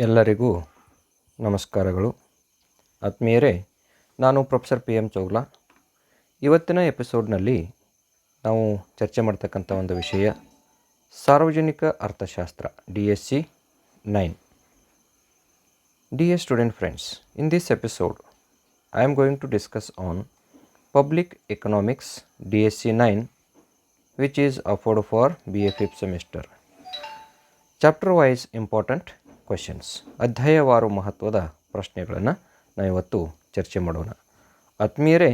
ಎಲ್ಲರಿಗೂ ನಮಸ್ಕಾರಗಳು ಆತ್ಮೀಯರೇ ನಾನು ಪ್ರೊಫೆಸರ್ ಪಿ ಎಂ ಚೌಗ್ಲಾ ಇವತ್ತಿನ ಎಪಿಸೋಡ್ನಲ್ಲಿ ನಾವು ಚರ್ಚೆ ಮಾಡ್ತಕ್ಕಂಥ ಒಂದು ವಿಷಯ ಸಾರ್ವಜನಿಕ ಅರ್ಥಶಾಸ್ತ್ರ D S C nine Dear student friends, in this episode, I am going to discuss on Public Economics DSC 9, which is offered for BA 5th semester. Chapter wise important questions ಅಧ್ಯಾಯವಾರು ಮಹತ್ವದ ಪ್ರಶ್ನೆಗಳನ್ನು ನಾವಿವತ್ತು ಚರ್ಚೆ ಮಾಡೋಣ. ಆತ್ಮೀಯರೇ,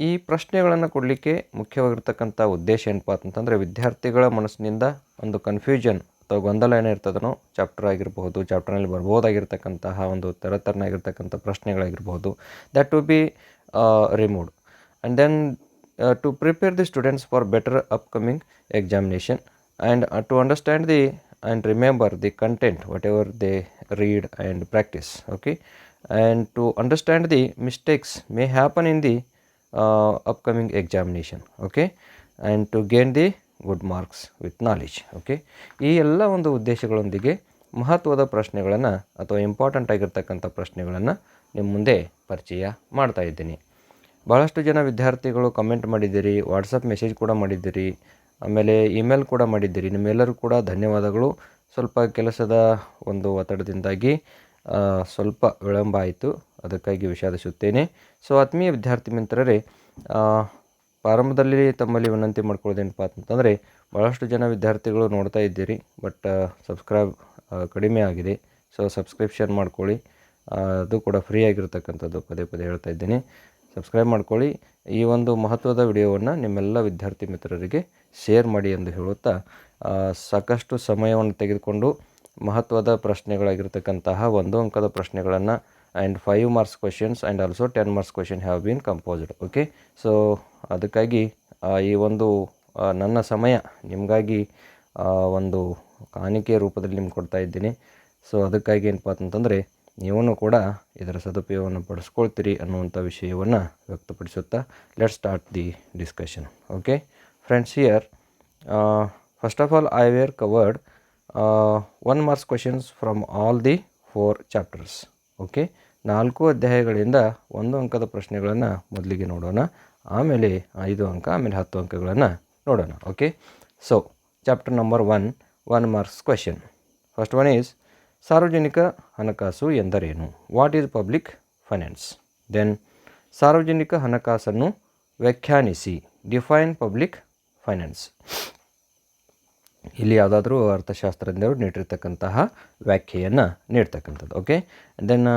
ಈ ಪ್ರಶ್ನೆಗಳನ್ನು ಕೊಡಲಿಕ್ಕೆ ಮುಖ್ಯವಾಗಿರ್ತಕ್ಕಂಥ ಉದ್ದೇಶ ಏನಪ್ಪ ಅಂತಂದರೆ, ವಿದ್ಯಾರ್ಥಿಗಳ ಮನಸ್ಸಿನಿಂದ ಒಂದು ಕನ್ಫ್ಯೂಷನ್ ಅಥವಾ ಗೊಂದಲ ಏನಿರ್ತದನೋ ಚಾಪ್ಟರ್ ಆಗಿರಬಹುದು ಚಾಪ್ಟರ್ನಲ್ಲಿ ಬರ್ಬೋದಾಗಿರ್ತಕ್ಕಂತಹ ಒಂದು ಥರತರನಾಗಿರ್ತಕ್ಕಂಥ ಪ್ರಶ್ನೆಗಳಾಗಿರ್ಬೋದು that to be removed and then to prepare the students for better upcoming examination and to understand the and remember the content whatever they read and practice okay and to understand the mistakes may happen in the uh, upcoming examination okay and to gain the good marks with knowledge okay ಈ ಎಲ್ಲ ಒಂದು ಉದ್ದೇಶಗಳೊಂದಿಗೆ ಮಹತ್ವದ ಪ್ರಶ್ನೆಗಳನ್ನು ಅಥವಾ important ಆಗಿರ್ತಕ್ಕಂಥ ಪ್ರಶ್ನೆಗಳನ್ನು ನಿಮ್ಮ ಮುಂದೆ ಪರಿಚಯ ಮಾಡ್ತಾ ಇದ್ದೀನಿ ಭಾಳಷ್ಟು ಜನ ವಿದ್ಯಾರ್ಥಿಗಳು ಕಮೆಂಟ್ ಮಾಡಿದ್ದೀರಿ ವಾಟ್ಸಪ್ ಮೆಸೇಜ್ ಕೂಡ ಮಾಡಿದ್ದೀರಿ ಆಮೇಲೆ ಇಮೇಲ್ ಕೂಡ ಮಾಡಿದ್ದೀರಿ. ನಿಮ್ಮೆಲ್ಲರೂ ಕೂಡ ಧನ್ಯವಾದಗಳು. ಸ್ವಲ್ಪ ಕೆಲಸದ ಒಂದು ಒತ್ತಡದಿಂದಾಗಿ ಸ್ವಲ್ಪ ವಿಳಂಬ ಆಯಿತು. ಅದಕ್ಕಾಗಿ ವಿಷಾದಿಸುತ್ತೇನೆ. ಸೊ, ಆತ್ಮೀಯ ವಿದ್ಯಾರ್ಥಿ ಮಿತ್ರರೇ ಪ್ರಾರಂಭದಲ್ಲಿ ತಮ್ಮಲ್ಲಿ ವಿನಂತಿ ಮಾಡ್ಕೊಳ್ಳೋದೇನಪ್ಪ ಅಂತಂದರೆ ಭಾಳಷ್ಟು ಜನ ವಿದ್ಯಾರ್ಥಿಗಳು ನೋಡ್ತಾ ಇದ್ದೀರಿ, ಬಟ್ ಸಬ್ಸ್ಕ್ರೈಬ್ ಕಡಿಮೆ ಆಗಿದೆ. ಸೊ, ಸಬ್ಸ್ಕ್ರಿಪ್ಷನ್ ಮಾಡ್ಕೊಳ್ಳಿ. ಅದು ಕೂಡ ಫ್ರೀ ಆಗಿರತಕ್ಕಂಥದ್ದು ಪದೇ ಪದೇ ಹೇಳ್ತಾ ಇದ್ದೀನಿ. ಸಬ್ಸ್ಕ್ರೈಬ್ ಮಾಡ್ಕೊಳ್ಳಿ. ಈ ಒಂದು ಮಹತ್ವದ ವಿಡಿಯೋವನ್ನು ನಿಮ್ಮೆಲ್ಲ ವಿದ್ಯಾರ್ಥಿ ಮಿತ್ರರಿಗೆ ಶೇರ್ ಮಾಡಿ ಎಂದು ಹೇಳುತ್ತಾ ಸಾಕಷ್ಟು ಸಮಯವನ್ನು ತೆಗೆದುಕೊಂಡು ಮಹತ್ವದ ಪ್ರಶ್ನೆಗಳಾಗಿರ್ತಕ್ಕಂತಹ ಒಂದು ಅಂಕದ ಪ್ರಶ್ನೆಗಳನ್ನು and five marks questions and also ten marks question have been composed okay so ಅದಕ್ಕಾಗಿ ಈ ಒಂದು ನನ್ನ ಸಮಯ ನಿಮಗಾಗಿ ಒಂದು ಕಾಣಿಕೆ ರೂಪದಲ್ಲಿ ನಿಮ್ಗೆ ಕೊಡ್ತಾ ಇದ್ದೀನಿ. ಸೊ ಅದಕ್ಕಾಗಿ ಏನಪ್ಪ ಅಂತಂದರೆ ನೀವೂ ಕೂಡ ಇದರ ಸದುಪಯೋಗವನ್ನು ಪಡಿಸ್ಕೊಳ್ತೀರಿ ಅನ್ನುವಂಥ ವಿಷಯವನ್ನು ವ್ಯಕ್ತಪಡಿಸುತ್ತಾ let start the discussion okay friends here first of all I were covered one marks questions from all the four chapters okay ನಾಲ್ಕು ಅಧ್ಯಾಯಗಳಿಂದ ಒಂದು ಅಂಕದ ಪ್ರಶ್ನೆಗಳನ್ನು ಮೊದಲಿಗೆ ನೋಡೋಣ, ಆಮೇಲೆ ಐದು ಅಂಕ, ಆಮೇಲೆ ಹತ್ತು ಅಂಕಗಳನ್ನು ನೋಡೋಣ okay so chapter number one one marks question first one is ಸಾರ್ವಜನಿಕ ಹಣಕಾಸು ಎಂದರೇನು? What is public finance then ಸಾರ್ವಜನಿಕ ಹಣಕಾಸನ್ನು ವ್ಯಾಖ್ಯಾನಿಸಿ. Define public finance. ಇಲ್ಲಿ ಯಾವುದಾದ್ರೂ ಅರ್ಥಶಾಸ್ತ್ರಜ್ಞರು ನೀಡಿರ್ತಕ್ಕಂತಹ ವ್ಯಾಖ್ಯೆಯನ್ನು ನೀಡ್ತಕ್ಕಂಥದ್ದು ಓಕೆ ದೆನ್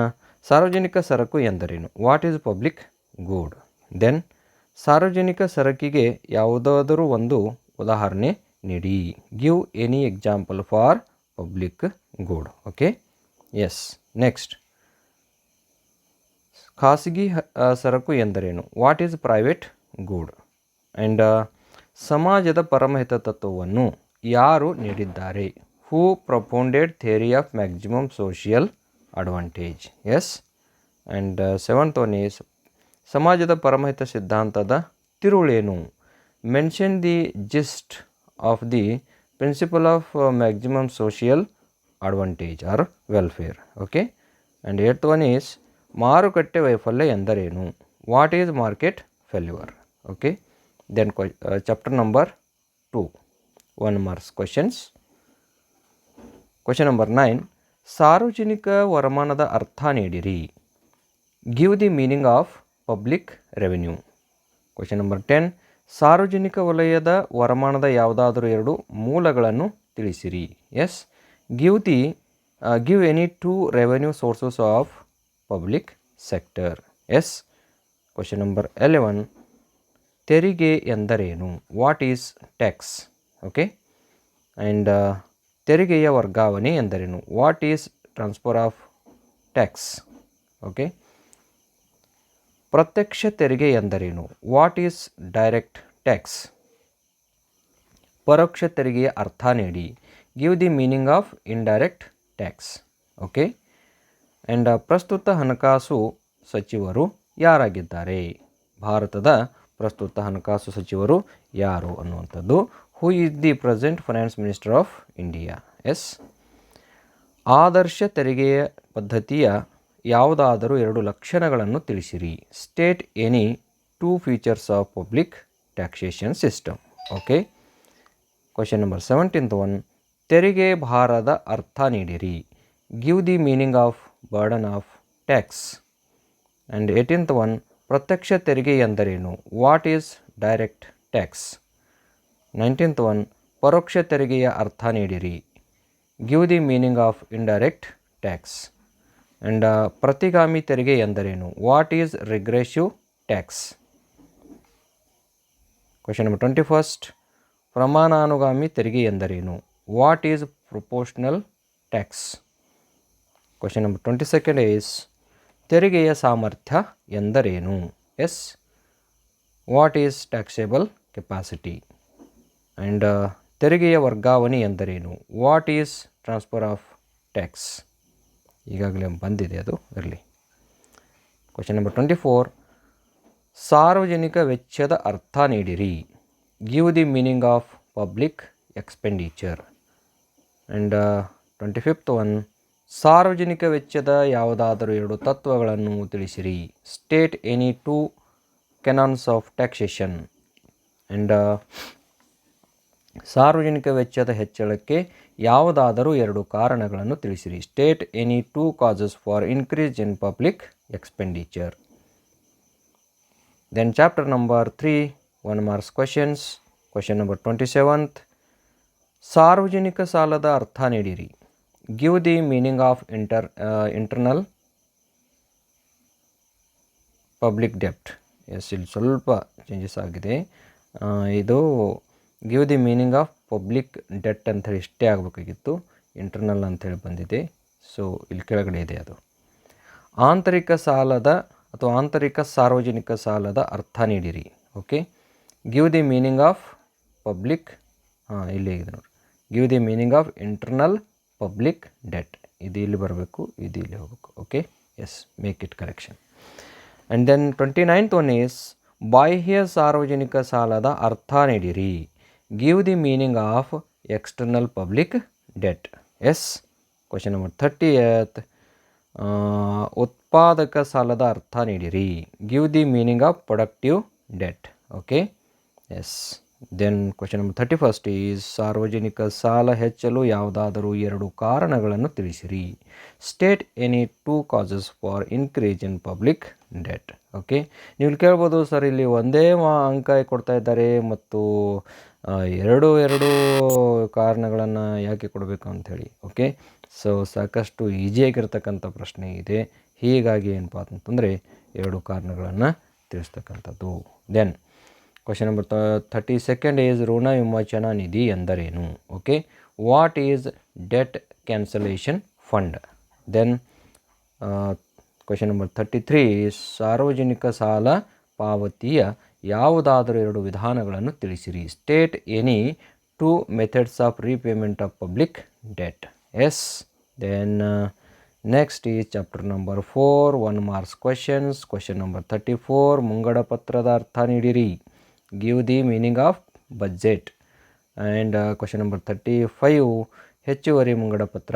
ಸಾರ್ವಜನಿಕ ಸರಕು ಎಂದರೇನು? What is public good then ಸಾರ್ವಜನಿಕ ಸರಕಿಗೆ ಯಾವುದಾದರೂ ಒಂದು ಉದಾಹರಣೆ ನೀಡಿ. Give any example for public good okay yes next ಖಾಸಗಿ ಸರಕು ಎಂದರೇನು? What is private good and ಸಮಾಜದ ಪರಮಹಿತ ತತ್ವವನ್ನು ಯಾರು ನೀಡಿದ್ದಾರೆ? Who propounded theory of maximum social advantage yes and seventh one is ಸಮಾಜದ ಪರಮಹಿತ ಸಿದ್ಧಾಂತದ ತಿರುಳೇನು? Mention the gist of the principle of maximum social advantage or welfare okay and eight one is ಮಾರುಕಟ್ಟೆ ವೈಫಲ್ಯ ಎಂದರೇನು? What is market failure okay then chapter number two one marks questions question number nine ಸಾರ್ವಜನಿಕ ವರಮಾನದ ಅರ್ಥ ನೀಡಿರಿ. Give the meaning of public revenue question number ten ಸಾರ್ವಜನಿಕ ವಲಯದ ವರಮಾನದ ಯಾವುದಾದರೂ ಎರಡು ಮೂಲಗಳನ್ನು ತಿಳಿಸಿರಿ. Yes give the give any two revenue sources of public sector yes question number eleven ತೆರಿಗೆ ಎಂದರೇನು? What is tax okay and ತೆರಿಗೆಯ ವರ್ಗಾವಣೆ ಎಂದರೇನು? What is transfer of tax okay ಪ್ರತ್ಯಕ್ಷ ತೆರಿಗೆ ಎಂದರೇನು? ವಾಟ್ ಈಸ್ ಡೈರೆಕ್ಟ್ ಟ್ಯಾಕ್ಸ್ ಪರೋಕ್ಷ ತೆರಿಗೆಯ ಅರ್ಥ ನೀಡಿ. Give the meaning of indirect tax okay and ಪ್ರಸ್ತುತ ಹಣಕಾಸು ಸಚಿವರು ಯಾರಾಗಿದ್ದಾರೆ? ಭಾರತದ ಪ್ರಸ್ತುತ ಹಣಕಾಸು ಸಚಿವರು ಯಾರು ಅನ್ನುವಂಥದ್ದು. Who is the present finance minister of India yes ಆದರ್ಶ ತೆರಿಗೆಯ ಪದ್ಧತಿಯ ಯಾವುದಾದರೂ ಎರಡು ಲಕ್ಷಣಗಳನ್ನು ತಿಳಿಸಿರಿ. State any two features of public taxation system okay question number seventeenth one ತೆರಿಗೆ ಭಾರದ ಅರ್ಥ ನೀಡಿರಿ. Give the meaning of burden of tax and eighteenth one ಪ್ರತ್ಯಕ್ಷ ತೆರಿಗೆ ಎಂದರೇನು? What is direct tax nineteenth one ಪರೋಕ್ಷ ತೆರಿಗೆಯ ಅರ್ಥ ನೀಡಿರಿ. Give the meaning of indirect tax and ಪ್ರತಿಗಾಮಿ ತೆರಿಗೆ ಎಂದರೇನು? What is regressive tax question number twenty first ಪ್ರಮಾಣಾನುಗಾಮಿ ತೆರಿಗೆ ಎಂದರೇನು? What is proportional tax question number twenty second is ತೆರಿಗೆಯ ಸಾಮರ್ಥ್ಯ ಎಂದರೇನು? Yes. What is taxable capacity? And ತೆರಿಗೆಯ ವರ್ಗಾವಣೆ ಎಂದರೇನು? What is transfer of tax? ಈಗಾಗಲೇ ಬಂದಿದೆ ಅದು, ಇರಲಿ. ಕ್ವಶನ್ ನಂಬರ್ ಟ್ವೆಂಟಿ ಫೋರ್ ಸಾರ್ವಜನಿಕ ವೆಚ್ಚದ ಅರ್ಥ ನೀಡಿರಿ. Give the meaning of public expenditure and twenty fifth one ಸಾರ್ವಜನಿಕ ವೆಚ್ಚದ ಯಾವುದಾದರೂ ಎರಡು ತತ್ವಗಳನ್ನು ತಿಳಿಸಿರಿ. State any two canons of taxation and ಸಾರ್ವಜನಿಕ ವೆಚ್ಚದ ಹೆಚ್ಚಳಕ್ಕೆ ಯಾವುದಾದರೂ ಎರಡು ಕಾರಣಗಳನ್ನು ತಿಳಿಸಿರಿ. State any two causes for increase in public expenditure then chapter number three one marks questions question number twenty seventh ಸಾರ್ವಜನಿಕ ಸಾಲದ ಅರ್ಥ ನೀಡಿರಿ. Give the meaning of inter internal public ಡೆಪ್ಟ್ yes ಇಲ್ಲಿ ಸ್ವಲ್ಪ ಚೇಂಜಸ್ ಆಗಿದೆ. ಇದು give the meaning of public debt ಅಂತೇಳಿ ಇಷ್ಟೇ ಆಗಬೇಕಾಗಿತ್ತು. ಇಂಟರ್ನಲ್ ಅಂಥೇಳಿ ಬಂದಿದೆ. ಸೊ ಇಲ್ಲಿ ಕೆಳಗಡೆ ಇದೆ ಅದು. ಆಂತರಿಕ ಸಾಲದ ಅಥವಾ ಆಂತರಿಕ ಸಾರ್ವಜನಿಕ ಸಾಲದ ಅರ್ಥ ನೀಡಿರಿ. Okay give the meaning of public ಹಾಂ, ಇಲ್ಲಿ ಇದೆ ನೋಡಿ give the meaning of internal public debt ಇದು ಇಲ್ಲಿ ಬರಬೇಕು, ಇದು ಇಲ್ಲಿ ಹೋಗಬೇಕು. Okay yes make it correction and then twenty ninth one is ಬಾಹ್ಯ ಸಾರ್ವಜನಿಕ ಸಾಲದ ಅರ್ಥ ನೀಡಿರಿ. Give the meaning of external public debt yes question number thirtieth ಉತ್ಪಾದಕ ಸಾಲದ ಅರ್ಥ ನೀಡಿರಿ. Give the meaning of productive debt okay yes then question number thirty first is ಸಾರ್ವಜನಿಕ ಸಾಲ ಹೆಚ್ಚಲು ಯಾವುದಾದರೂ ಎರಡು ಕಾರಣಗಳನ್ನು ತಿಳಿಸಿರಿ. State any two causes for increase in public debt okay ನೀವು ಕೇಳ್ಬೋದು ಸರ್ ಇಲ್ಲಿ ಒಂದೇ ಮಾ, ಅಂಕ ಕೊಡ್ತಾ ಇದ್ದಾರೆ ಮತ್ತು ಎರಡು ಎರಡು ಕಾರಣಗಳನ್ನು ಯಾಕೆ ಕೊಡಬೇಕು ಅಂಥೇಳಿ. ಓಕೆ ಸೊ ಸಾಕಷ್ಟು ಈಸಿಯಾಗಿರ್ತಕ್ಕಂಥ ಪ್ರಶ್ನೆ ಇದೆ. ಹೀಗಾಗಿ ಏನಪ್ಪ ಅಂತಂದರೆ, ಎರಡು ಕಾರಣಗಳನ್ನು ತಿಳಿಸ್ತಕ್ಕಂಥದ್ದು. Then question number thirty second is ಋಣ ವಿಮೋಚನಾ ನಿಧಿ ಎಂದರೇನು okay what is debt cancellation fund then question number thirty three ಸಾರ್ವಜನಿಕ ಸಾಲ ಪಾವತಿಯ ಯಾವುದಾದರೂ ಎರಡು ವಿಧಾನಗಳನ್ನು ತಿಳಿಸಿರಿ. State any two methods of repayment of public debt yes then next ಈ chapter number four one marks questions question number thirty four ಮುಂಗಡ ಪತ್ರದ ಅರ್ಥ ನೀಡಿರಿ. Give the meaning of budget and question number thirty five ಹೆಚ್ಚುವರಿ ಮುಂಗಡ ಪತ್ರ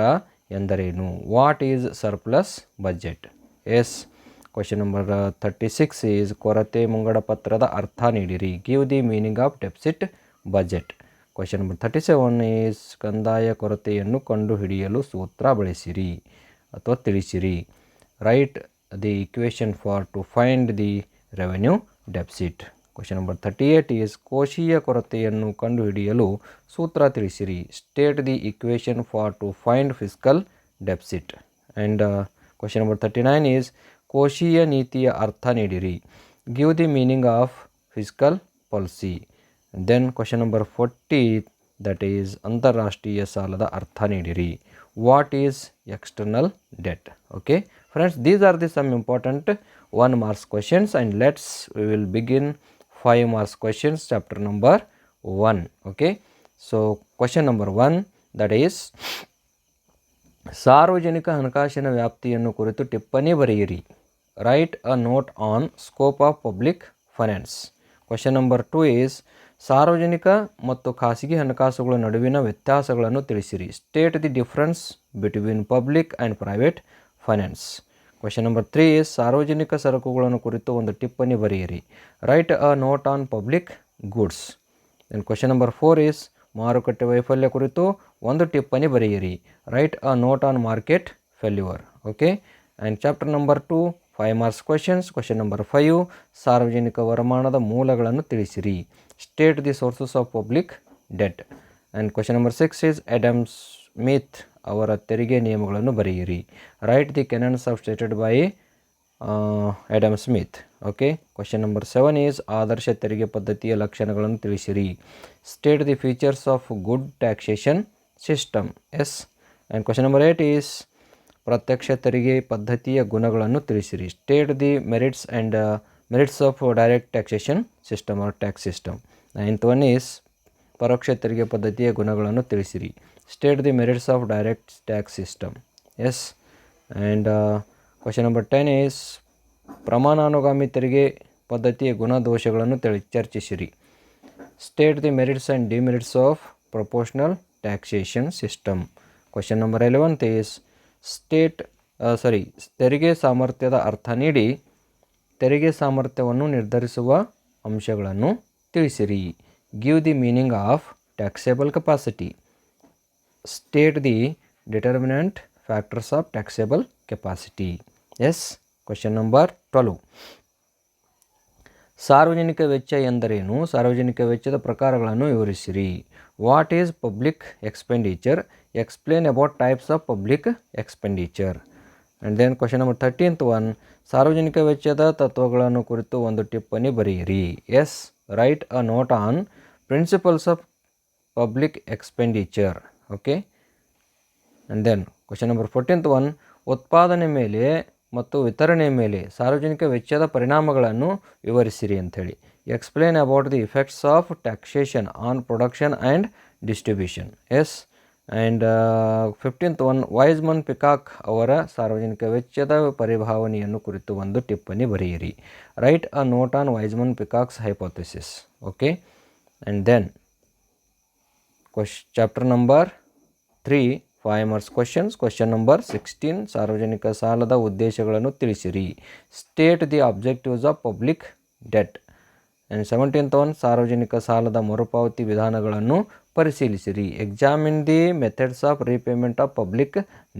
ಎಂದರೇನು? What is surplus budget yes question number thirty six is ಕೊರತೆ ಮುಂಗಡ ಪತ್ರದ ಅರ್ಥ ನೀಡಿರಿ give the meaning of deficit budget question number thirty seven is ಕಂದಾಯ ಕೊರತೆಯನ್ನು ಕಂಡುಹಿಡಿಯಲು ಸೂತ್ರ ಬಳಸಿರಿ. ಅಥವಾ ತಿಳಿಸಿರಿ. Write the equation for to find the revenue deficit question number thirty eight is ಕೋಶೀಯ ಕೊರತೆಯನ್ನು ಕಂಡುಹಿಡಿಯಲು ಸೂತ್ರ ತಿಳಿಸಿರಿ. State the equation for to find fiscal deficit and question number thirty nine is ಕೋಶೀಯ ನೀತಿಯ ಅರ್ಥ ನೀಡಿರಿ give the meaning of fiscal policy then question number forty that is ಅಂತಾರಾಷ್ಟ್ರೀಯ ಸಾಲದ ಅರ್ಥ ನೀಡಿರಿ what is external debt okay friends these are the some important one marks questions and let's we will begin five marks questions chapter number one okay so question number one that is ಸಾರ್ವಜನಿಕ ಹಣಕಾಸಿನ ವ್ಯಾಪ್ತಿಯನ್ನು ಕುರಿತು ಟಿಪ್ಪಣಿ ಬರೆಯಿರಿ. Write a note on scope of public finance question number two is ಸಾರ್ವಜನಿಕ ಮತ್ತು ಖಾಸಗಿ ಹಣಕಾಸುಗಳ ನಡುವಿನ ವ್ಯತ್ಯಾಸಗಳನ್ನು ತಿಳಿಸಿರಿ. State the difference between public and private finance question number three ಸಾರ್ವಜನಿಕ ಸರಕುಗಳನ್ನು ಕುರಿತು ಒಂದು ಟಿಪ್ಪಣಿ ಬರೆಯಿರಿ. Write a note on public goods then question number four is ಮಾರುಕಟ್ಟೆ ವೈಫಲ್ಯ ಕುರಿತು ಒಂದು ಟಿಪ್ಪಣಿ ಬರೆಯಿರಿ. Write a note on market failure okay and chapter number two five marks questions question number five ಸಾರ್ವಜನಿಕ ವರಮಾನದ ಮೂಲಗಳನ್ನು ತಿಳಿಸಿರಿ. State the sources of public debt and question number six is Adam Smith ಅವರ ತೆರಿಗೆ ನಿಯಮಗಳನ್ನು ಬರೆಯಿರಿ. Write the canons of stated by Adam Smith okay question number seven is ಆದರ್ಶ ತೆರಿಗೆ ಪದ್ಧತಿಯ ಲಕ್ಷಣಗಳನ್ನು ತಿಳಿಸಿರಿ. State the features of good taxation system yes and question number eight is ಪ್ರತ್ಯಕ್ಷ ತೆರಿಗೆ ಪದ್ಧತಿಯ ಗುಣಗಳನ್ನು ತಿಳಿಸಿರಿ. State the merits and merits of direct taxation system or tax system ninth one is ಪರೋಕ್ಷ ತೆರಿಗೆ ಪದ್ಧತಿಯ ಗುಣಗಳನ್ನು ತಿಳಿಸಿರಿ. State the merits of direct tax system yes and question number ten is ಪ್ರಮಾಣಾನುಗಾಮಿ ತೆರಿಗೆ ಪದ್ಧತಿಯ ಗುಣದೋಷಗಳನ್ನು ತಿಳಿ, ಚರ್ಚಿಸಿರಿ. State the merits and demerits of proportional taxation system question number eleventh is state sorry ತೆರಿಗೆ ಸಾಮರ್ಥ್ಯದ ಅರ್ಥ ನೀಡಿ, ತೆರಿಗೆ ಸಾಮರ್ಥ್ಯವನ್ನು ನಿರ್ಧರಿಸುವ ಅಂಶಗಳನ್ನು ತಿಳಿಸಿರಿ. Give the meaning of taxable capacity state the determinant factors of taxable capacity yes question number twelve ಸಾರ್ವಜನಿಕ ವೆಚ್ಚ ಎಂದರೇನು? ಸಾರ್ವಜನಿಕ ವೆಚ್ಚದ ಪ್ರಕಾರಗಳನ್ನು ವಿವರಿಸಿರಿ. What is public expenditure explain about types of public expenditure and then question number thirteenth one ಸಾರ್ವಜನಿಕ ವೆಚ್ಚದ ತತ್ವಗಳನ್ನು ಕುರಿತು ಒಂದು ಟಿಪ್ಪಣಿ ಬರೆಯಿರಿ. Yes write a note on principles of public expenditure okay and then question number fourteenth one ಉತ್ಪಾದನೆ ಮೇಲೆ ಮತ್ತು ವಿತರಣೆ ಮೇಲೆ ಸಾರ್ವಜನಿಕ ವೆಚ್ಚದ ಪರಿಣಾಮಗಳನ್ನು ವಿವರಿಸಿರಿ ಅಂಥೇಳಿ. Explain about the effects of taxation on production and distribution yes and fifteenth one Wiseman Peacock ಅವರ ಸಾರ್ವಜನಿಕ ವೆಚ್ಚದ ಪರಿಭಾವನೆಯನ್ನು ಕುರಿತು ಒಂದು ಟಿಪ್ಪಣಿ ಬರೆಯಿರಿ. Write a note on Wiseman Peacock's hypothesis okay and then question chapter number three five marks questions question number sixteen ಸಾರ್ವಜನಿಕ ಸಾಲದ ಉದ್ದೇಶಗಳನ್ನು ತಿಳಿಸಿರಿ. State the objectives of public debt and seventeenth one ಸಾರ್ವಜನಿಕ ಸಾಲದ ಮರುಪಾವತಿ ವಿಧಾನಗಳನ್ನು ಪರಿಶೀಲಿಸಿರಿ. Examine the methods of repayment of public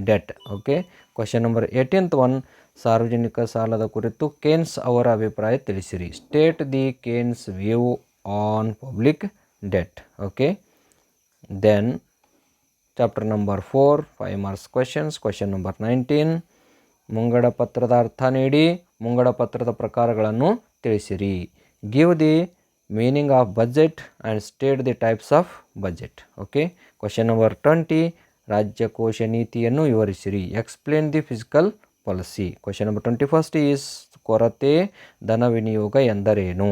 debt okay question number eighteenth one ಸಾರ್ವಜನಿಕ ಸಾಲದ ಕುರಿತು ಕೇನ್ಸ್ ಅವರ ಅಭಿಪ್ರಾಯ ತಿಳಿಸಿರಿ. State the Keynes view on public debt okay then chapter number four five marks questions question number nineteen ಮುಂಗಡ ಪತ್ರದ ಅರ್ಥ ನೀಡಿ, ಮುಂಗಡ ಪತ್ರದ ಪ್ರಕಾರಗಳನ್ನು ತಿಳಿಸಿರಿ. Give the meaning of budget and state the types of budget okay question number twenty ರಾಜ್ಯಕೋಶ ನೀತಿಯನ್ನು ವಿವರಿಸಿರಿ. Explain the physical policy question number twenty first is ಕೊರತೆ ಧನ ವಿನಿಯೋಗ ಎಂದರೇನು?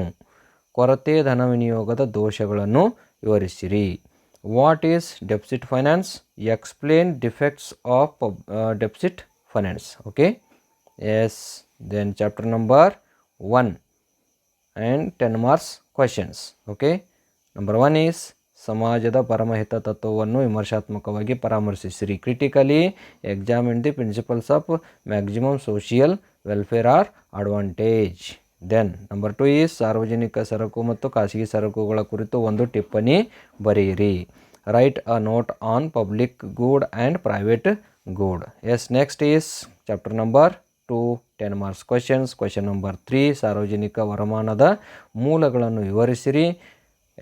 ಕೊರತೆ ಧನ ವಿನಿಯೋಗದ ದೋಷಗಳನ್ನು ವಿವರಿಸಿರಿ. what is deficit finance explain defects of deficit finance okay yes then chapter number one and ten marks questions okay number one is ಸಮಾಜದ ಪರಮಹಿತ ತತ್ವವನ್ನು ವಿಮರ್ಶಾತ್ಮಕವಾಗಿ ಪರಾಮರ್ಶಿಸಿರಿ critically examine the principles of maximum social welfare or advantage then number two is ಸಾರ್ವಜನಿಕ ಸರಕು ಮತ್ತು ಖಾಸಗಿ ಸರಕುಗಳ ಕುರಿತು ಒಂದು ಟಿಪ್ಪಣಿ ಬರೆಯಿರಿ. Write a note on public good and private good yes next is chapter number two ten marks questions question number three ಸಾರ್ವಜನಿಕ ವರಮಾನದ ಮೂಲಗಳನ್ನು ವಿವರಿಸಿರಿ.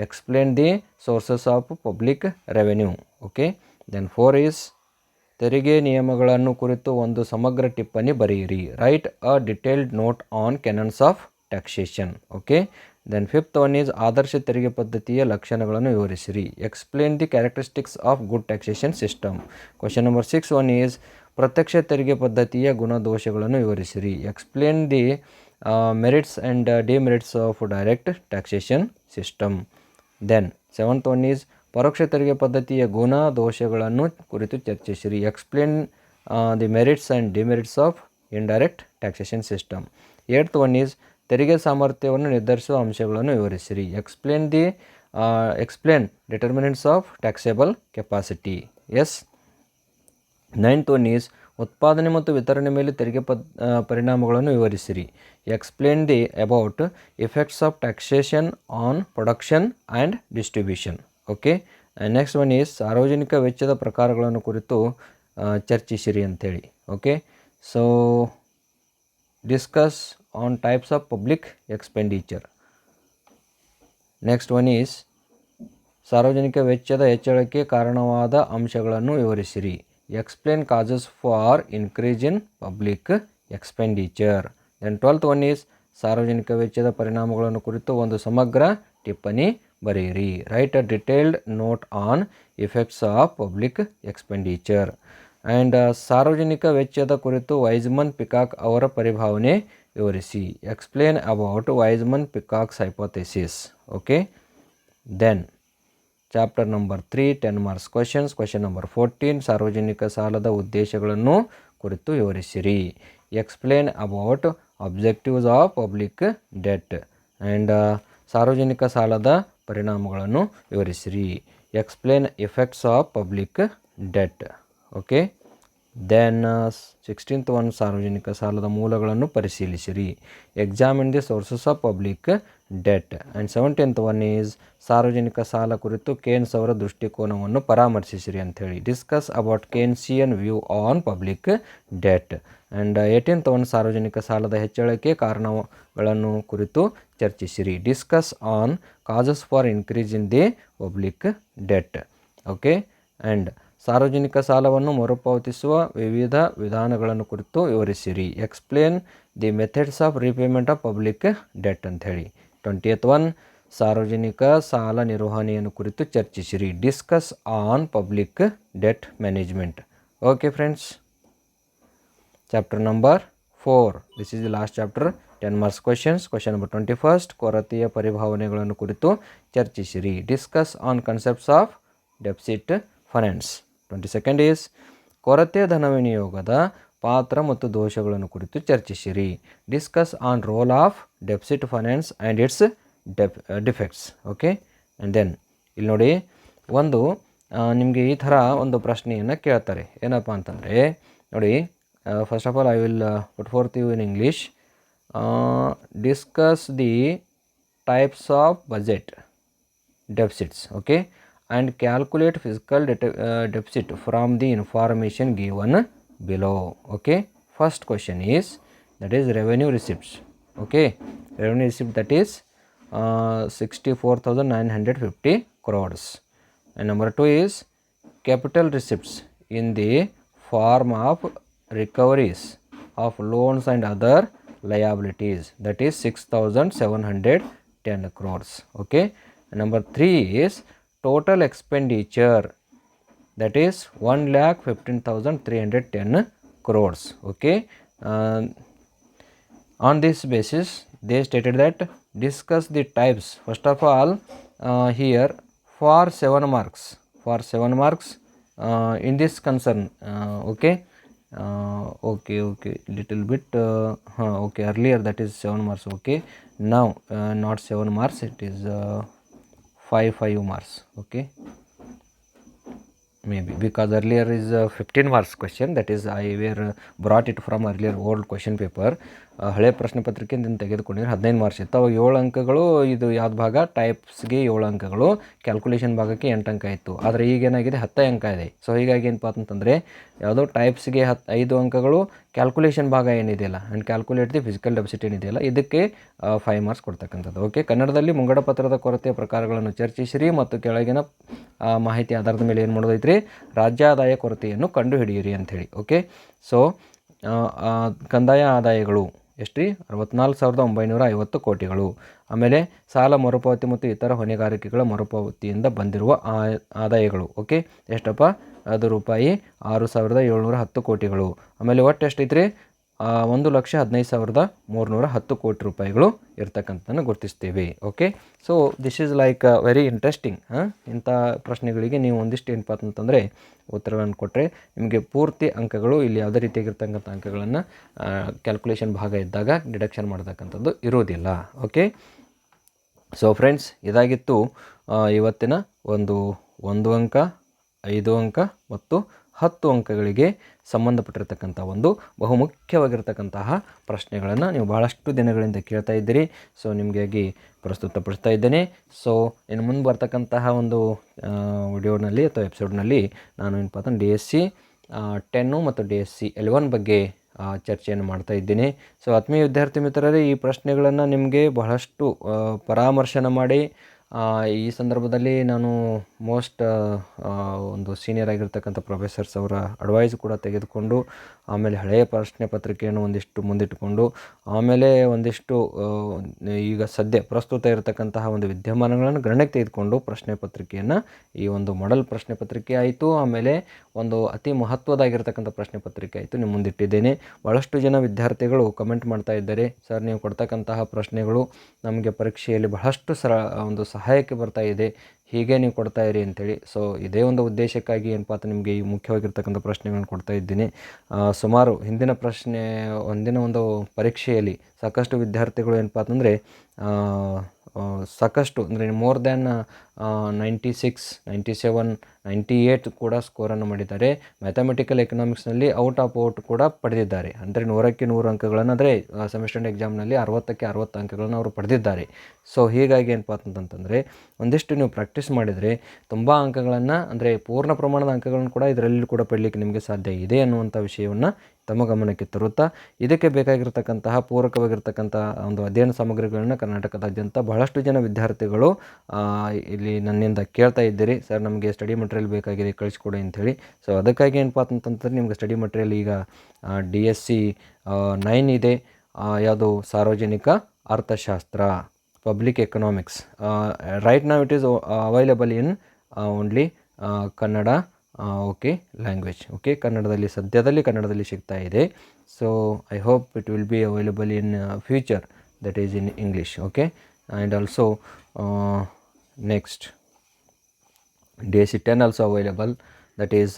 Explain the sources of public revenue okay then four is ತೆರಿಗೆ ನಿಯಮಗಳನ್ನು ಕುರಿತು ಒಂದು ಸಮಗ್ರ ಟಿಪ್ಪಣಿ ಬರೆಯಿರಿ. Write a detailed note on canons of taxation okay then fifth one is ಆದರ್ಶ ತೆರಿಗೆ ಪದ್ಧತಿಯ ಲಕ್ಷಣಗಳನ್ನು ವಿವರಿಸಿರಿ. Explain the characteristics of good taxation system question number six one is ಪ್ರತ್ಯಕ್ಷ ತೆರಿಗೆ ಪದ್ಧತಿಯ ಗುಣದೋಷಗಳನ್ನು ವಿವರಿಸಿರಿ. Explain the merits and demerits of direct taxation system then seventh one is ಪರೋಕ್ಷ ತೆರಿಗೆ ಪದ್ಧತಿಯ ಗುಣ ದೋಷಗಳನ್ನು ಕುರಿತು ಚರ್ಚಿಸಿರಿ. Explain the merits and demerits of indirect taxation system eight one is ತೆರಿಗೆ ಸಾಮರ್ಥ್ಯವನ್ನು ನಿರ್ಧರಿಸುವ ಅಂಶಗಳನ್ನು ವಿವರಿಸಿರಿ. Explain the explain determinants of taxable capacity yes ninth one is ಉತ್ಪಾದನೆ ಮತ್ತು ವಿತರಣೆ ಮೇಲೆ ತೆರಿಗೆ ಪದ್ ಪರಿಣಾಮಗಳನ್ನು ವಿವರಿಸಿರಿ. Explain the about effects of taxation on production and distribution okay next one is ಸಾರ್ವಜನಿಕ ವೆಚ್ಚದ ಪ್ರಕಾರಗಳನ್ನು ಕುರಿತು ಚರ್ಚಿಸಿರಿ ಅಂಥೇಳಿ. Okay so discuss on types of public expenditure next one is ಸಾರ್ವಜನಿಕ ವೆಚ್ಚದ ಹೆಚ್ಚಳಕ್ಕೆ ಕಾರಣವಾದ ಅಂಶಗಳನ್ನು ವಿವರಿಸಿರಿ. Explain causes for increase in public expenditure then twelfth one is ಸಾರ್ವಜನಿಕ ವೆಚ್ಚದ ಪರಿಣಾಮಗಳನ್ನು ಕುರಿತು ಒಂದು ಸಮಗ್ರ ಟಿಪ್ಪಣಿ ಬರೆಯಿರಿ. Write a detailed note on effects of public expenditure and ಸಾರ್ವಜನಿಕ ವೆಚ್ಚದ ಕುರಿತು ವೈಜ್ಮನ್ ಪಿಕಾಕ್ ಅವರ ಪರಿಭಾವನೆ ವಿವರಿಸಿ. Explain about Wiseman Peacock's hypothesis okay then chapter number three ten marks questions question number fourteen ಸಾರ್ವಜನಿಕ ಸಾಲದ ಉದ್ದೇಶಗಳನ್ನು ಕುರಿತು ವಿವರಿಸಿರಿ. Explain about objectives of public debt and ಸಾರ್ವಜನಿಕ ಸಾಲದ ಪರಿಣಾಮಗಳನ್ನು ವಿವರಿಸಿರಿ. Explain effects of public debt okay then sixteenth one ಸಾರ್ವಜನಿಕ ಸಾಲದ ಮೂಲಗಳನ್ನು ಪರಿಶೀಲಿಸಿರಿ. Examine the sources of public debt and seventeenth one is ಸಾರ್ವಜನಿಕ ಸಾಲ ಕುರಿತು ಕೇನ್ಸ್ ಅವರ ದೃಷ್ಟಿಕೋನವನ್ನು ಪರಾಮರ್ಶಿಸಿರಿ ಅಂಥೇಳಿ discuss about Keynesian view on public debt and eighteenth one ಸಾರ್ವಜನಿಕ ಸಾಲದ ಹೆಚ್ಚಳಕ್ಕೆ ಕಾರಣಗಳನ್ನು ಕುರಿತು ಚರ್ಚಿಸಿರಿ. Discuss on causes for increase in the public debt okay and ಸಾರ್ವಜನಿಕ ಸಾಲವನ್ನು ಮರುಪಾವತಿಸುವ ವಿವಿಧ ವಿಧಾನಗಳನ್ನು ಕುರಿತು ವಿವರಿಸಿರಿ. Explain the methods of repayment of public debt ಅಂಥೇಳಿ. ಟ್ವೆಂಟಿಯತ್ ಒನ್ ಸಾರ್ವಜನಿಕ ಸಾಲ ನಿರ್ವಹಣೆಯನ್ನು ಕುರಿತು ಚರ್ಚಿಸಿರಿ. Discuss on public debt management okay friends chapter number four this is the last chapter ten marks questions question number twenty first ಕೊರತೆಯ ಪರಿಭಾವನೆಗಳನ್ನು ಕುರಿತು ಚರ್ಚಿಸಿರಿ. Discuss on concepts of deficit finance twenty second is ಕೊರತೆ ಧನ ವಿನಿಯೋಗದ ಪಾತ್ರ ಮತ್ತು ದೋಷಗಳನ್ನು ಕುರಿತು ಚರ್ಚಿಸಿರಿ. Discuss on role of deficit finance and its depth defects okay and then ಇಲ್ಲಿ ನೋಡಿ, ಒಂದು ನಿಮಗೆ ಈ ಥರ ಒಂದು ಪ್ರಶ್ನೆಯನ್ನು ಕೇಳ್ತಾರೆ. ಏನಪ್ಪ ಅಂತಂದರೆ, ನೋಡಿ first of all I will put forth you in English discuss the types of budget deficits, okay? And calculate physical det- uh, deficit from the information given below. Okay? First question is that is revenue receipts. Okay? Revenue receipt that is uh, 64950 crores. And number 2 is capital receipts in the form of recoveries of loans and other liabilities. That is 6710 crores. Okay? And number 3 is total expenditure that is 1 lakh 15310 crores okay? Uh, on this basis they stated that discuss the types. First of all uh, here for 7 marks for 7 marks uh, in this concern uh, okay? Uh, okay okay little bit uh, okay earlier that is 7 marks okay? Now uh, not 7 marks it is uh, 5 5 marks okay? Maybe because earlier is a 15 marks question that is I were brought it from earlier old question paper ಹಳೆ ಪ್ರಶ್ನೆ ಪತ್ರಿಕೆಯಿಂದ ತೆಗೆದುಕೊಂಡಿದ್ರೆ ಹದಿನೈದು marks ಇತ್ತು. ಅವಾಗ ಏಳು ಅಂಕಗಳು, ಇದು ಯಾವ್ದು ಭಾಗ? ಟೈಪ್ಸ್ಗೆ ಏಳು ಅಂಕಗಳು ಕ್ಯಾಲ್ಕುಲೇಷನ್ ಭಾಗಕ್ಕೆ ಎಂಟು ಅಂಕ ಇತ್ತು. ಆದರೆ ಈಗ ಏನಾಗಿದೆ? ಹತ್ತೇ ಅಂಕ ಇದೆ. ಸೊ ಹೀಗಾಗಿ ಏನಪ್ಪ ಅಂತಂದರೆ, ಯಾವುದೋ ಟೈಪ್ಸ್ಗೆ ಹತ್ತು ಐದು ಅಂಕಗಳು ಕ್ಯಾಲ್ಕುಲೇಷನ್ ಭಾಗ ಏನಿದೆಯಲ್ಲ? And calculate the physical deficit ಏನಿದೆಯಲ್ಲ? ಇದಕ್ಕೆ ಫೈವ್ ಮಾರ್ಕ್ಸ್ ಕೊಡ್ತಕ್ಕಂಥದ್ದು. ಓಕೆ ಕನ್ನಡದಲ್ಲಿ ಮುಂಗಡ ಪತ್ರದ ಕೊರತೆಯ ಪ್ರಕಾರಗಳನ್ನು ಚರ್ಚಿಸಿರಿ ಮತ್ತು ಕೆಳಗಿನ ಮಾಹಿತಿ ಆಧಾರದ ಮೇಲೆ ಏನು ಮಾಡೋದೈತ್ರಿ? ರಾಜ್ಯಾದಾಯ ಕೊರತೆಯನ್ನು ಕಂಡುಹಿಡಿಯಿರಿ ಅಂಥೇಳಿ. ಓಕೆ ಸೊ ಕಂದಾಯ ಆದಾಯಗಳು. ಎಷ್ಟು ರೀ ಅರವತ್ನಾಲ್ಕು ಸಾವಿರದ ಒಂಬೈನೂರ ಐವತ್ತು ಕೋಟಿಗಳು. ಆಮೇಲೆ ಸಾಲ ಮರುಪಾವತಿ ಮತ್ತು ಇತರ ಹೊಣೆಗಾರಿಕೆಗಳ ಮರುಪಾವತಿಯಿಂದ ಬಂದಿರುವ ಆದಾಯಗಳು. ಓಕೆ? ಎಷ್ಟಪ್ಪ? ಅದು ರೂಪಾಯಿ ಆರು ಸಾವಿರದ ಏಳ್ನೂರ ಹತ್ತು ಕೋಟಿಗಳು. ಆಮೇಲೆ ಒಟ್ಟು ಎಷ್ಟೈತ್ರಿ ಒಂದು ಲಕ್ಷ ಹದಿನೈದು ಸಾವಿರದ ಮೂರುನೂರ ಹತ್ತು ಕೋಟಿ ರೂಪಾಯಿಗಳು ಇರ್ತಕ್ಕಂಥದ್ದನ್ನು ಗುರುತಿಸ್ತೀವಿ, okay? So this is like very interesting ಹಾಂ? ಇಂಥ ಪ್ರಶ್ನೆಗಳಿಗೆ ನೀವು ಒಂದಿಷ್ಟು ಏನಪ್ಪ ಅಂತಂದರೆ ಉತ್ತರಗಳನ್ನು ಕೊಟ್ಟರೆ ನಿಮಗೆ ಪೂರ್ತಿ ಅಂಕಗಳು ಇಲ್ಲಿ ಯಾವುದೇ ರೀತಿಯಾಗಿರ್ತಕ್ಕಂಥ ಅಂಕಗಳನ್ನು ಕ್ಯಾಲ್ಕುಲೇಷನ್ ಭಾಗ ಇದ್ದಾಗ ಡಿಡಕ್ಷನ್ ಮಾಡ್ತಕ್ಕಂಥದ್ದು ಇರೋದಿಲ್ಲ ಓಕೆ? ಸೊ ಫ್ರೆಂಡ್ಸ್ ಇದಾಗಿತ್ತು ಇವತ್ತಿನ ಒಂದು ಒಂದು ಅಂಕ, ಐದು ಅಂಕ ಮತ್ತು ಹತ್ತು ಅಂಕಗಳಿಗೆ ಸಂಬಂಧಪಟ್ಟಿರತಕ್ಕಂಥ ಒಂದು ಬಹುಮುಖ್ಯವಾಗಿರ್ತಕ್ಕಂತಹ ಪ್ರಶ್ನೆಗಳನ್ನು ನೀವು ಭಾಳಷ್ಟು ದಿನಗಳಿಂದ ಕೇಳ್ತಾ ಇದ್ದೀರಿ. ಸೊ ನಿಮಗಾಗಿ ಪ್ರಸ್ತುತಪಡಿಸ್ತಾ ಇದ್ದೇನೆ. ಸೊ ಇನ್ನು ಮುಂದೆ ಬರ್ತಕ್ಕಂತಹ ಒಂದು ವಿಡಿಯೋನಲ್ಲಿ ಅಥವಾ ಎಪಿಸೋಡ್ನಲ್ಲಿ ನಾನು ಏನಪ್ಪ ಅಂತಂದ್ರೆ ಡಿ ಎಸ್ ಸಿ ಟೆನ್ನು ಮತ್ತು ಡಿ ಎಸ್ ಸಿ ಎಲೆವನ್ ಬಗ್ಗೆ ಚರ್ಚೆಯನ್ನು ಮಾಡ್ತಾ ಇದ್ದೀನಿ. ಸೊ ಆತ್ಮೀಯ ವಿದ್ಯಾರ್ಥಿ ಮಿತ್ರರೇ, ಈ ಪ್ರಶ್ನೆಗಳನ್ನು ನಿಮಗೆ ಬಹಳಷ್ಟು ಪರಾಮರ್ಶನ ಮಾಡಿ ಈ ಸಂದರ್ಭದಲ್ಲಿ ನಾನು ಮೋಸ್ಟ್ ಒಂದು ಸೀನಿಯರ್ ಆಗಿರ್ತಕ್ಕಂಥ ಪ್ರೊಫೆಸರ್ಸ್ ಅವರ ಅಡ್ವೈಸ್ ಕೂಡ ತೆಗೆದುಕೊಂಡು, ಆಮೇಲೆ ಹಳೆಯ ಪ್ರಶ್ನೆ ಪತ್ರಿಕೆಯನ್ನು ಒಂದಿಷ್ಟು ಮುಂದಿಟ್ಟುಕೊಂಡು, ಆಮೇಲೆ ಒಂದಿಷ್ಟು ಈಗ ಸದ್ಯ ಪ್ರಸ್ತುತ ಇರತಕ್ಕಂತಹ ಒಂದು ವಿದ್ಯಮಾನಗಳನ್ನು ಗಣನೆಗೆ ತೆಗೆದುಕೊಂಡು ಪ್ರಶ್ನೆ ಪತ್ರಿಕೆಯನ್ನು ಈ ಒಂದು ಮಾಡೆಲ್ ಪ್ರಶ್ನೆ ಪತ್ರಿಕೆ ಆಯಿತು. ಆಮೇಲೆ ಒಂದು ಅತಿ ಮಹತ್ವದಾಗಿರ್ತಕ್ಕಂಥ ಪ್ರಶ್ನೆ ಪತ್ರಿಕೆ ಆಯಿತು. ನಿಮ್ಮ ಮುಂದಿಟ್ಟಿದ್ದೇನೆ. ಭಾಳಷ್ಟು ಜನ ವಿದ್ಯಾರ್ಥಿಗಳು ಕಮೆಂಟ್ ಮಾಡ್ತಾ ಇದ್ದಾರೆ. ಸರ್, ನೀವು ಕೊಡ್ತಕ್ಕಂತಹ ಪ್ರಶ್ನೆಗಳು ನಮಗೆ ಪರೀಕ್ಷೆಯಲ್ಲಿ ಬಹಳಷ್ಟು ಸರ ಒಂದು ಸಹಾಯಕ್ಕೆ ಬರ್ತಾ ಇದೆ, ಹೀಗೆ ನೀವು ಕೊಡ್ತಾ ಇರಿ ಅಂತೇಳಿ. ಸೊ ಇದೇ ಒಂದು ಉದ್ದೇಶಕ್ಕಾಗಿ ಏನಪ್ಪ ಅಂತ ನಿಮಗೆ ಈ ಮುಖ್ಯವಾಗಿರ್ತಕ್ಕಂಥ ಪ್ರಶ್ನೆಗಳನ್ನು ಕೊಡ್ತಾ ಇದ್ದೀನಿ. ಸುಮಾರು ಹಿಂದಿನ ಪ್ರಶ್ನೆ, ಒಂದಿನ ಒಂದು ಪರೀಕ್ಷೆಯಲ್ಲಿ ಸಾಕಷ್ಟು ವಿದ್ಯಾರ್ಥಿಗಳು ಏನಪ್ಪ ಅಂತಂದರೆ ಸಾಕಷ್ಟು ಅಂದರೆ more than ninety six ninety seven ninety eight ಕೂಡ ಸ್ಕೋರನ್ನು ಮಾಡಿದ್ದಾರೆ ಮ್ಯಾಥಮೆಟಿಕಲ್ ಎಕನಾಮಿಕ್ಸ್ನಲ್ಲಿ ಔಟ್ ಆಫ್ ಔಟ್ ಕೂಡ ಪಡೆದಿದ್ದಾರೆ. ಅಂದರೆ ನೂರಕ್ಕೆ ನೂರು ಅಂಕಗಳನ್ನು ಅಂದರೆ ಸೆಮಿಸ್ಟರ್ ಎಕ್ಸಾಮ್ನಲ್ಲಿ ಅರವತ್ತಕ್ಕೆ ಅರವತ್ತು ಅಂಕಗಳನ್ನು ಅವರು ಪಡೆದಿದ್ದಾರೆ. ಸೊ ಹೀಗಾಗಿ ಏನಪ್ಪ ಅಂತಂತಂದರೆ, ಒಂದಿಷ್ಟು ನೀವು ಪ್ರಾಕ್ಟೀಸ್ ಮಾಡಿದರೆ ತುಂಬ ಅಂಕಗಳನ್ನು ಅಂದರೆ ಪೂರ್ಣ ಪ್ರಮಾಣದ ಅಂಕಗಳನ್ನು ಕೂಡ ಇದರಲ್ಲಿ ಕೂಡ ಪಡಲಿಕ್ಕೆ ನಿಮಗೆ ಸಾಧ್ಯ ಇದೆ ಅನ್ನುವಂಥ ವಿಷಯವನ್ನು ತಮ್ಮ ಗಮನಕ್ಕೆ ತರುತ್ತಾ ಇದಕ್ಕೆ ಬೇಕಾಗಿರ್ತಕ್ಕಂತಹ ಪೂರಕವಾಗಿರ್ತಕ್ಕಂಥ ಒಂದು ಅಧ್ಯಯನ ಸಾಮಗ್ರಿಗಳನ್ನು ಕರ್ನಾಟಕದಾದ್ಯಂತ ಬಹಳಷ್ಟು ಜನ ವಿದ್ಯಾರ್ಥಿಗಳು ಇಲ್ಲಿ ನನ್ನಿಂದ ಕೇಳ್ತಾ ಇದ್ದೀರಿ. ಸರ್, ನಮಗೆ ಸ್ಟಡಿ ಮಟೀರಿಯಲ್ ಬೇಕಾಗಿದೆ, ಕಳಿಸ್ಕೊಡಿ ಅಂಥೇಳಿ. ಸೊ ಅದಕ್ಕಾಗಿ ಏನಪ್ಪ ಅಂತಂತಂದ್ರೆ ನಿಮ್ಗೆ ಸ್ಟಡಿ ಮಟೀರಿಯಲ್ ಈಗ ಡಿ ಎಸ್ ಸಿ ನೈನ್ ಇದೆ. ಯಾವುದು? ಸಾರ್ವಜನಿಕ ಅರ್ಥಶಾಸ್ತ್ರ, ಪಬ್ಲಿಕ್ ಎಕನಾಮಿಕ್ಸ್. ರೈಟ್ ನಾವು it is available in only Kannada okay language okay ಕನ್ನಡದಲ್ಲಿ, ಸದ್ಯದಲ್ಲಿ ಕನ್ನಡದಲ್ಲಿ ಸಿಗ್ತಾ ಇದೆ. So I hope it will be available in future that is in English okay and also next D S C ten also available that is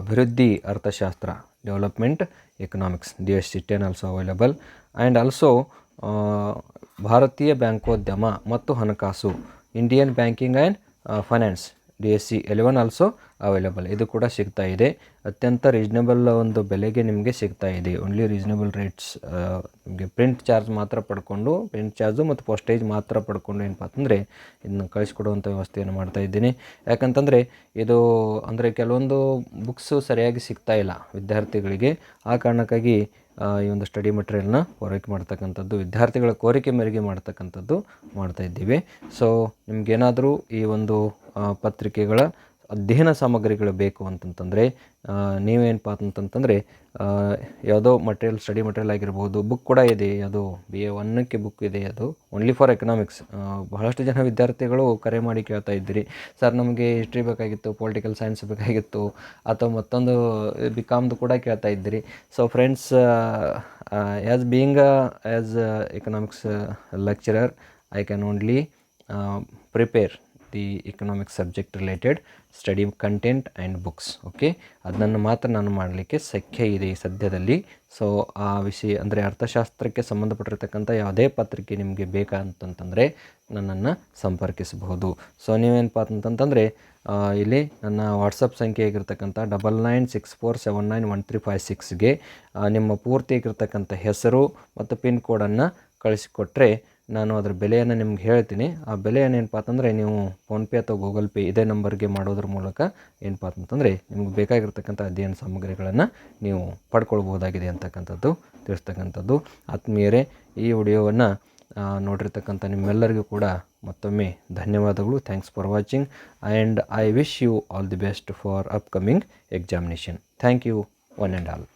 ಅಭಿವೃದ್ಧಿ ಅರ್ಥಶಾಸ್ತ್ರ development economics D S C ten also available and also ಭಾರತೀಯ ಬ್ಯಾಂಕೋದ್ಯಮ ಮತ್ತು ಹಣಕಾಸು Indian banking and finance D S C eleven also available ಇದು ಕೂಡ ಸಿಗ್ತಾ ಇದೆ. ಅತ್ಯಂತ ರೀಸ್ನೇಬಲ್ ಒಂದು ಬೆಲೆಗೆ ನಿಮಗೆ ಸಿಗ್ತಾ ಇದೆ. ಓನ್ಲಿ ರೀಸ್ನೇಬಲ್ ರೇಟ್ಸ್ ನಿಮಗೆ ಪ್ರಿಂಟ್ ಚಾರ್ಜ್ ಮಾತ್ರ ಪಡ್ಕೊಂಡು ಪ್ರಿಂಟ್ ಚಾರ್ಜು ಮತ್ತು ಪೋಸ್ಟೇಜ್ ಮಾತ್ರ ಪಡ್ಕೊಂಡು ಏನಪ್ಪ ಅಂತಂದರೆ ಇದನ್ನು ಕಳಿಸ್ಕೊಡುವಂಥ ವ್ಯವಸ್ಥೆಯನ್ನು ಮಾಡ್ತಾ ಇದ್ದೀನಿ. ಯಾಕಂತಂದರೆ ಇದು ಅಂದರೆ ಕೆಲವೊಂದು ಬುಕ್ಸು ಸರಿಯಾಗಿ ಸಿಗ್ತಾ ಇಲ್ಲ ವಿದ್ಯಾರ್ಥಿಗಳಿಗೆ. ಆ ಕಾರಣಕ್ಕಾಗಿ ಈ ಒಂದು ಸ್ಟಡಿ ಮೆಟೀರಿಯಲ್ನ ಪೂರೈಕೆ ಮಾಡ್ತಕ್ಕಂಥದ್ದು, ವಿದ್ಯಾರ್ಥಿಗಳ ಕೋರಿಕೆ ಮೇರೆಗೆ ಮಾಡ್ತಕ್ಕಂಥದ್ದು ಮಾಡ್ತಾ ಇದ್ದೀವಿ. ಸೊ ನಿಮಗೇನಾದರೂ ಈ ಒಂದು ಪತ್ರಿಕೆಗಳ ಅಧ್ಯಯನ ಸಾಮಗ್ರಿಗಳು ಬೇಕು ಅಂತಂತಂದರೆ ನೀವೇನಪ್ಪ ಅಂತಂತಂದರೆ ಯಾವುದೋ ಮಟೀರಿಯಲ್ ಸ್ಟಡಿ ಮಟೀರಿಯಲ್ ಆಗಿರ್ಬೋದು ಬುಕ್ ಕೂಡ ಇದೆ, ಅದು ಬಿ ಎ ಒನ್ನಕ್ಕೆ ಬುಕ್ ಇದೆ, ಅದು ಓನ್ಲಿ ಫಾರ್ ಎಕನಾಮಿಕ್ಸ್ ಬಹಳಷ್ಟು ಜನ ವಿದ್ಯಾರ್ಥಿಗಳು ಕರೆ ಮಾಡಿ ಕೇಳ್ತಾ ಇದ್ದೀರಿ. ಸರ್ ನಮಗೆ ಹಿಸ್ಟ್ರಿ ಬೇಕಾಗಿತ್ತು ಪೊಲಿಟಿಕಲ್ ಸೈನ್ಸ್ ಬೇಕಾಗಿತ್ತು, ಅಥವಾ ಮತ್ತೊಂದು ಬಿ ಕಾಮ್ದು ಕೂಡ ಕೇಳ್ತಾ ಇದ್ದೀರಿ. So friends as being as economics lecturer I can only prepare the economic subject related study content and books okay ಅದನ್ನು ಮಾತ್ರ ನಾನು ಮಾಡಲಿಕ್ಕೆ ಸಖ್ಯ ಇದೆ ಈ ಸದ್ಯದಲ್ಲಿ. ಸೊ ಆ ವಿಷಯ, ಅಂದರೆ ಅರ್ಥಶಾಸ್ತ್ರಕ್ಕೆ ಸಂಬಂಧಪಟ್ಟಿರ್ತಕ್ಕಂಥ ಯಾವುದೇ ಪತ್ರಿಕೆ ನಿಮಗೆ ಬೇಕಾ ಅಂತಂತಂದರೆ ನನ್ನನ್ನು ಸಂಪರ್ಕಿಸಬಹುದು. ಸೊ ನೀವೇನಪ್ಪ ಅಂತಂತಂದರೆ ಇಲ್ಲಿ ನನ್ನ ವಾಟ್ಸಪ್ ಸಂಖ್ಯೆ ಆಗಿರ್ತಕ್ಕಂಥ double nine six four seven nine one three five ಸಿಕ್ಸ್ಗೆ ನಿಮ್ಮ ಪೂರ್ತಿಯಾಗಿರ್ತಕ್ಕಂಥ ಹೆಸರು ಮತ್ತು ಪಿನ್ ಕೋಡನ್ನು ಕಳಿಸಿಕೊಟ್ರೆ ನಾನು ಅದರ ಬೆಲೆಯನ್ನು ನಿಮ್ಗೆ ಹೇಳ್ತೀನಿ. ಆ ಬೆಲೆ ಏನೇನಪ್ಪ ಅಂತಂದರೆ ನೀವು ಫೋನ್ಪೇ ಅಥವಾ ಗೂಗಲ್ ಪೇ ಇದೇ ನಂಬರ್ಗೆ ಮಾಡೋದ್ರ ಮೂಲಕ ಏನಪ್ಪ ಅಂತಂದರೆ ನಿಮ್ಗೆ ಬೇಕಾಗಿರ್ತಕ್ಕಂಥ ಅಧ್ಯಯನ ಸಾಮಗ್ರಿಗಳನ್ನು ನೀವು ಪಡ್ಕೊಳ್ಬೋದಾಗಿದೆ ಅಂತಕ್ಕಂಥದ್ದು, ತಿಳಿಸ್ತಕ್ಕಂಥದ್ದು. ಆತ್ಮೀಯರೇ, ಈ ವಿಡಿಯೋವನ್ನು ನೋಡಿರ್ತಕ್ಕಂಥ ನಿಮ್ಮೆಲ್ಲರಿಗೂ ಕೂಡ ಮತ್ತೊಮ್ಮೆ ಧನ್ಯವಾದಗಳು. Thanks for watching and I wish you all the best for upcoming examination thank you one and all